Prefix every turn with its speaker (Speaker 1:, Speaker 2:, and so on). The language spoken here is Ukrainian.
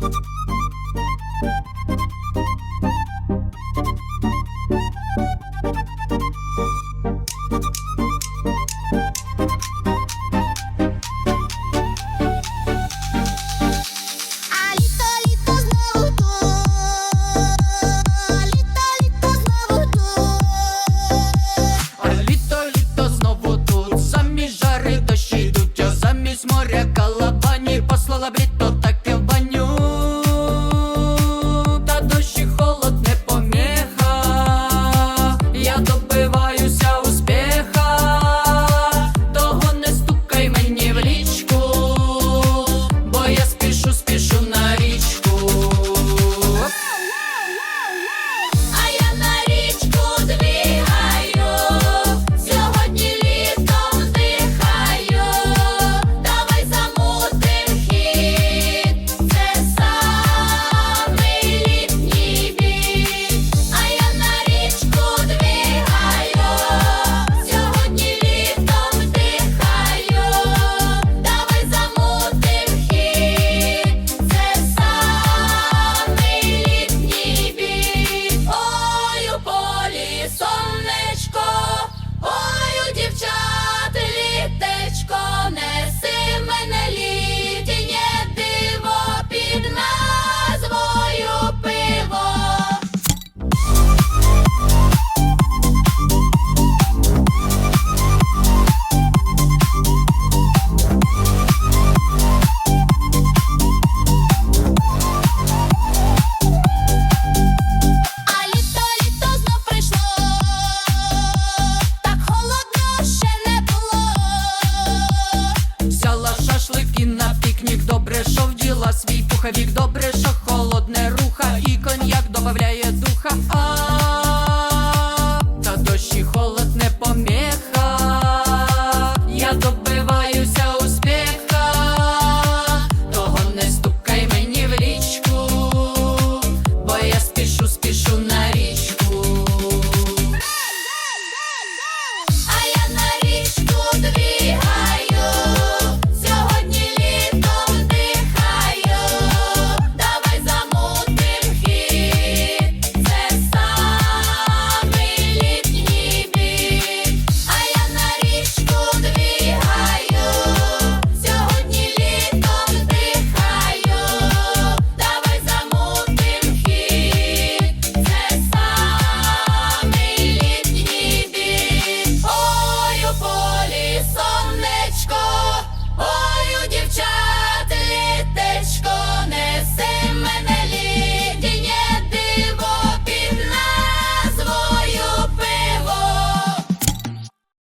Speaker 1: Thank you. Добре, що вділа свій пуховік, добре, що